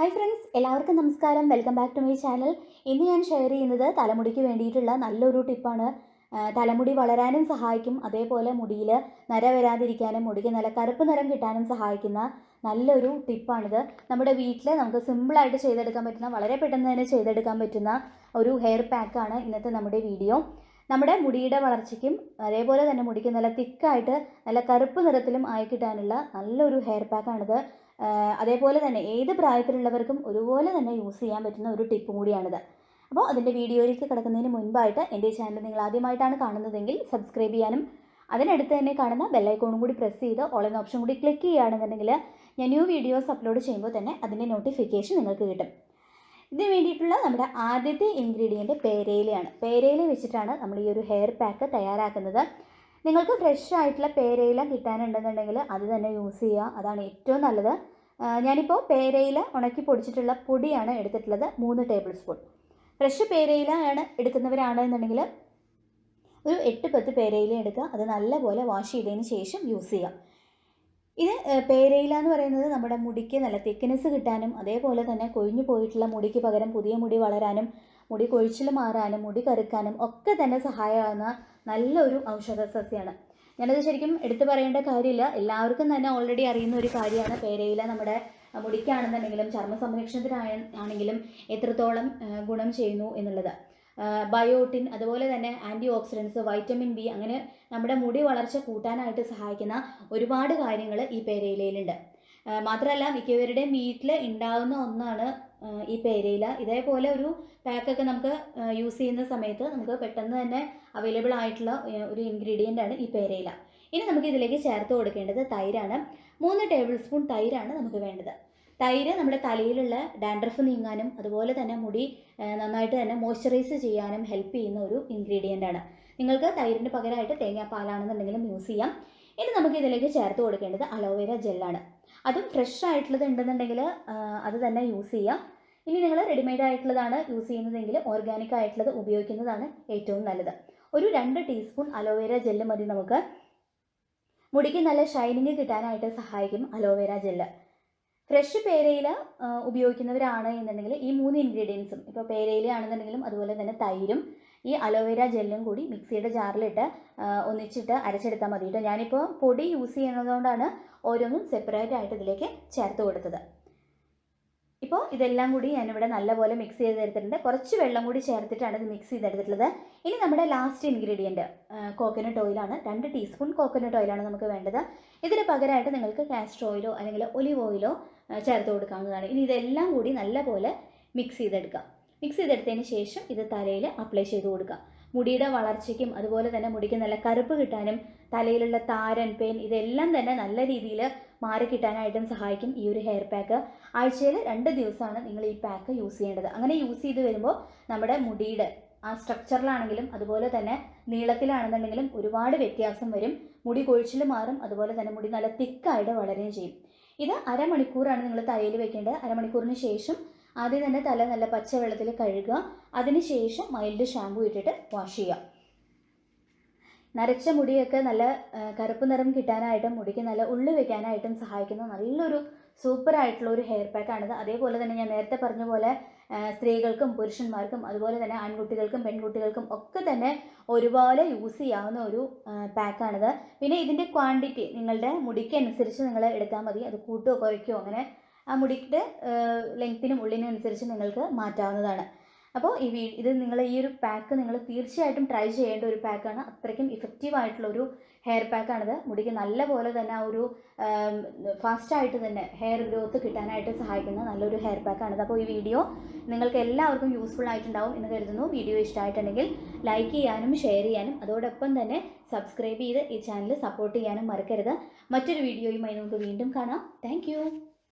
Hi friends എല്ലാവർക്കും നമസ്കാരം. Welcome back to my channel ഇന്ന് ഞാൻ ഷെയർ ചെയ്യുന്നത് തലമുടിക്ക് വേണ്ടിയിട്ടുള്ള നല്ലൊരു ടിപ്പാണ് തലമുടി വളരാനും സഹായിക്കും. അതേപോലെ മുടിയിൽ നര വരാതിരിക്കാനും മുടിക്ക് നല്ല കറുപ്പ് നിറം കിട്ടാനും സഹായിക്കുന്ന നല്ലൊരു ടിപ്പാണിത് നമ്മുടെ വീട്ടിൽ നമുക്ക് സിമ്പിളായിട്ട് ചെയ്തെടുക്കാൻ പറ്റുന്ന വളരെ പെട്ടെന്ന് തന്നെ ചെയ്തെടുക്കാൻ പറ്റുന്ന ഒരു ഹെയർ പാക്കാണ് ഇന്നത്തെ നമ്മുടെ വീഡിയോ നമ്മുടെ മുടിയുടെ വളർച്ചയ്ക്കും അതേപോലെ തന്നെ മുടിക്ക് നല്ല തിക്കായിട്ട് നല്ല കറുപ്പ് നിറത്തിലും ആയി കിട്ടാനുള്ള നല്ലൊരു ഹെയർ പാക്കാണിത് അതേപോലെ തന്നെ ഏത് പ്രായത്തിലുള്ളവർക്കും ഒരുപോലെ തന്നെ യൂസ് ചെയ്യാൻ പറ്റുന്ന ഒരു ടിപ്പ് കൂടിയാണിത്. അപ്പോൾ അതിന്റെ വീഡിയോയിലേക്ക് കിടക്കുന്നതിന് മുൻപായിട്ട് എന്റെ ചാനൽ നിങ്ങൾ ആദ്യമായിട്ടാണ് കാണുന്നതെങ്കിൽ സബ്സ്ക്രൈബ് ചെയ്യാനും അതിനടുത്ത് തന്നെ കാണുന്ന ബെല്ലൈക്കോണും കൂടി പ്രസ് ചെയ്ത് എന്ന ഓപ്ഷൻ കൂടി ക്ലിക്ക് ചെയ്യുകയാണെന്നുണ്ടെങ്കിൽ ഞാൻ ന്യൂ വീഡിയോസ് അപ്ലോഡ് ചെയ്യുമ്പോൾ തന്നെ അതിന്റെ നോട്ടിഫിക്കേഷൻ നിങ്ങൾക്ക് കിട്ടും. ഇതിന് വേണ്ടിയിട്ടുള്ള നമ്മുടെ ആദ്യത്തെ ഇൻഗ്രീഡിയന്റ് പേരയിലയാണ് പേരയില വെച്ചിട്ടാണ് നമ്മൾ ഈ ഒരു ഹെയർ പാക്ക് തയ്യാറാക്കുന്നത്. നിങ്ങൾക്ക് ഫ്രഷ് ആയിട്ടുള്ള പേരയില കിട്ടാനുണ്ടെന്നുണ്ടെങ്കിൽ അത് തന്നെ യൂസ് ചെയ്യുക. അതാണ് ഏറ്റവും നല്ലത്. ഞാനിപ്പോൾ പേരയില ഉണക്കി പൊടിച്ചിട്ടുള്ള പൊടിയാണ് എടുത്തിട്ടുള്ളത്. മൂന്ന് ടേബിൾ സ്പൂൺ ഫ്രഷ് പേരയില ആണ് എടുക്കുന്നവരാണെന്നുണ്ടെങ്കിൽ ഒരു എട്ട് പത്ത് പേരയില എടുക്കുക. അത് നല്ലപോലെ വാഷ് ചെയ്തതിന് ശേഷം യൂസ് ചെയ്യുക. ഇത് പേരയില എന്ന് പറയുന്നത് നമ്മുടെ മുടിക്ക് നല്ല തിക്നെസ് കിട്ടാനും അതേപോലെ തന്നെ കൊഴിഞ്ഞു പോയിട്ടുള്ള മുടിക്ക് പകരം പുതിയ മുടി വളരാനും മുടി കൊഴിച്ചിൽ മാറാനും മുടി കറുക്കാനും ഒക്കെ തന്നെ സഹായമാകുന്ന നല്ലൊരു ഔഷധ സസ്യമാണ് ഞാനത് ശരിക്കും എടുത്തു പറയേണ്ട കാര്യമില്ല. എല്ലാവർക്കും തന്നെ ഓൾറെഡി അറിയുന്ന ഒരു കാര്യമാണ്. പേരയില നമ്മുടെ മുടിക്കാണെന്നുണ്ടെങ്കിലും ചർമ്മ സംരക്ഷണത്തിനായ ആണെങ്കിലും എത്രത്തോളം ഗുണം ചെയ്യുന്നു എന്നുള്ളത്. ബയോട്ടിൻ അതുപോലെ തന്നെ ആന്റി ഓക്സിഡൻസ് വൈറ്റമിൻ ബി അങ്ങനെ നമ്മുടെ മുടി വളർച്ച കൂട്ടാനായിട്ട് സഹായിക്കുന്ന ഒരുപാട് കാര്യങ്ങൾ ഈ പേരയിലയിലുണ്ട്. മാത്രമല്ല മിക്കവരുടെയും വീട്ടിൽ ഉണ്ടാകുന്ന ഒന്നാണ് ഈ പേരയില. ഇതേപോലെ ഒരു പാക്കൊക്കെ നമുക്ക് യൂസ് ചെയ്യുന്ന സമയത്ത് നമുക്ക് പെട്ടെന്ന് തന്നെ അവൈലബിൾ ആയിട്ടുള്ള ഒരു ഇൻഗ്രീഡിയന്റ് ആണ് ഈ പേരയില. ഇനി നമുക്ക് ഇതിലേക്ക് ചേർത്ത് കൊടുക്കേണ്ടത് തൈരാണ്. മൂന്ന് ടേബിൾ സ്പൂൺ തൈരാണ് നമുക്ക് വേണ്ടത്. തൈര് നമ്മുടെ തലയിലുള്ള ഡാൻഡ്രഫ് നീങ്ങാനും അതുപോലെ തന്നെ മുടി നന്നായിട്ട് തന്നെ മോയ്സ്ചറൈസ് ചെയ്യാനും ഹെൽപ്പ് ചെയ്യുന്ന ഒരു ഇൻഗ്രീഡിയന്റ് ആണ്. നിങ്ങൾക്ക് തൈരിന് പകരമായിട്ട് തേങ്ങാപ്പാലാണെന്നുണ്ടെങ്കിലും യൂസ് ചെയ്യാം. ഇനി നമുക്ക് ഇതിലേക്ക് ചേർത്ത് കൊടുക്കേണ്ടത് അലോവേര ജെല്ലാണ് അതും ഫ്രഷ് ആയിട്ടുള്ളത് ഉണ്ടെന്നുണ്ടെങ്കിൽ അത് തന്നെ യൂസ് ചെയ്യാം. ഇനി നിങ്ങൾ റെഡിമെയ്ഡ് ആയിട്ടുള്ളതാണ് യൂസ് ചെയ്യുന്നതെങ്കിൽ ഓർഗാനിക് ആയിട്ടുള്ളത് ഉപയോഗിക്കുന്നതാണ് ഏറ്റവും നല്ലത്. ഒരു രണ്ട് ടീസ്പൂൺ അലോവേര ജെല്ല് മതി നമുക്ക്. മുടിക്ക് നല്ല ഷൈനിങ് കിട്ടാനായിട്ട് സഹായിക്കും അലോവേര ജെല്ല് ഫ്രഷ് പേരയില ഉപയോഗിക്കുന്നവരാണ് എന്നുണ്ടെങ്കിൽ ഈ മൂന്ന് ഇൻഗ്രീഡിയൻസും ഇപ്പോൾ പേരയില ആണെന്നുണ്ടെങ്കിലും അതുപോലെ തന്നെ തൈരും ഈ അലോവേര ജെല്ലും കൂടി മിക്സിയുടെ ജാറിലിട്ട് ഒന്നിച്ചിട്ട് അരച്ചെടുത്താൽ മതി കേട്ടോ. ഞാനിപ്പോൾ പൊടി യൂസ് ചെയ്യുന്നതുകൊണ്ടാണ് ഓരോന്നും സെപ്പറേറ്റ് ആയിട്ട് ഇതിലേക്ക് ചേർത്ത് കൊടുത്തത്. ഇപ്പോൾ ഇതെല്ലാം കൂടി ഞാനിവിടെ നല്ലപോലെ മിക്സ് ചെയ്ത് ചെയ്തെടുത്തിട്ടുണ്ട്. കുറച്ച് വെള്ളം കൂടി ചേർത്തിട്ടാണ് ഇത് മിക്സ് ചെയ്തെടുത്തിട്ടുള്ളത്. ഇനി നമ്മുടെ ലാസ്റ്റ് ഇൻഗ്രീഡിയന്റ് കോക്കനട്ട് ഓയിലാണ് രണ്ട് ടീസ്പൂൺ കോക്കനട്ട് ഓയിലാണ് നമുക്ക് വേണ്ടത്. ഇതിന് പകരമായിട്ട് നിങ്ങൾക്ക് കാസ്റ്റർ ഓയിലോ അല്ലെങ്കിൽ ഒലിവ് ഓയിലോ ചേർത്ത് കൊടുക്കാവുന്നതാണ്. ഇനി ഇതെല്ലാം കൂടി നല്ലപോലെ മിക്സ് ചെയ്തെടുക്കുക മിക്സ് ചെയ്തെടുത്തതിന് ശേഷം ഇത് തലയിൽ അപ്ലൈ ചെയ്ത് കൊടുക്കുക. മുടിയുടെ വളർച്ചയ്ക്കും അതുപോലെ തന്നെ മുടിക്ക് നല്ല കറുപ്പ് കിട്ടാനും തലയിലുള്ള താരൻ പെയിൻ ഇതെല്ലാം തന്നെ നല്ല രീതിയിൽ മാറി കിട്ടാനായിട്ടും സഹായിക്കും ഈ ഒരു ഹെയർ പാക്ക് ആഴ്ചയിൽ രണ്ട് ദിവസമാണ് നിങ്ങൾ ഈ പാക്ക് യൂസ് ചെയ്യേണ്ടത്. അങ്ങനെ യൂസ് ചെയ്ത് വരുമ്പോൾ നമ്മുടെ മുടിയുടെ ആ സ്ട്രക്ചറിലാണെങ്കിലും അതുപോലെ തന്നെ നീളത്തിലാണെന്നുണ്ടെങ്കിലും ഒരുപാട് വ്യത്യാസം വരും. മുടി കൊഴിച്ചിൽ മാറും അതുപോലെ തന്നെ മുടി നല്ല തിക്കായിട്ട് വളരുകയും ചെയ്യും. ഇത് അരമണിക്കൂറാണ് നിങ്ങൾ തലയിൽ വെക്കേണ്ടത്. അരമണിക്കൂറിന് ശേഷം ആദ്യം തന്നെ തല നല്ല പച്ചവെള്ളത്തിൽ കഴുകുക. അതിനുശേഷം മൈൽഡ് ഷാമ്പു ഇട്ടിട്ട് വാഷ് ചെയ്യുക. നരച്ച മുടിയൊക്കെ നല്ല കറുപ്പ് നിറം കിട്ടാനായിട്ടും മുടിക്ക് നല്ല ഉള്ളു വെക്കാനായിട്ടും സഹായിക്കുന്ന നല്ലൊരു സൂപ്പർ ആയിട്ടുള്ള ഒരു ഹെയർ പാക്കാണിത് അതേപോലെ തന്നെ ഞാൻ നേരത്തെ പറഞ്ഞ പോലെ സ്ത്രീകൾക്കും പുരുഷന്മാർക്കും അതുപോലെ തന്നെ ആൺകുട്ടികൾക്കും പെൺകുട്ടികൾക്കും ഒക്കെ തന്നെ ഒരുപോലെ യൂസ് ചെയ്യാവുന്ന ഒരു പാക്കാണിത് പിന്നെ ഇതിന്റെ ക്വാണ്ടിറ്റി നിങ്ങളുടെ മുടിക്ക് അനുസരിച്ച് നിങ്ങൾ എടുത്താൽ മതി. അത് കൂട്ടുകയോ കുറയ്ക്കുകയോ അങ്ങനെ ആ മുടിയുടെ ലെങ്ത്തിനും ഉള്ളിനും അനുസരിച്ച് നിങ്ങൾക്ക് മാറ്റാവുന്നതാണ്. അപ്പോൾ ഈ ഇത് നിങ്ങൾ ഈ ഒരു പാക്ക് നിങ്ങൾ തീർച്ചയായിട്ടും ട്രൈ ചെയ്യേണ്ട ഒരു പാക്കാണ് അത്രയ്ക്കും ഇഫക്റ്റീവ് ആയിട്ടുള്ള ഒരു ഹെയർ പാക്കാണിത് മുടിക്ക് നല്ല പോലെ തന്നെ ആ ഒരു ഫാസ്റ്റായിട്ട് തന്നെ ഹെയർ ഗ്രോത്ത് കിട്ടാനായിട്ട് സഹായിക്കുന്ന നല്ലൊരു ഹെയർ പാക്കാണിത് അപ്പോൾ ഈ വീഡിയോ നിങ്ങൾക്ക് എല്ലാവർക്കും യൂസ്ഫുൾ ആയിട്ടുണ്ടാവും എന്ന് കരുതുന്നു. വീഡിയോ ഇഷ്ടമായിട്ടുണ്ടെങ്കിൽ ലൈക്ക് ചെയ്യാനും ഷെയർ ചെയ്യാനും അതോടൊപ്പം തന്നെ സബ്സ്ക്രൈബ് ചെയ്ത് ഈ ചാനൽ സപ്പോർട്ട് ചെയ്യാനും മറക്കരുത്. മറ്റൊരു വീഡിയോയുമായി നമുക്ക് വീണ്ടും കാണാം. താങ്ക്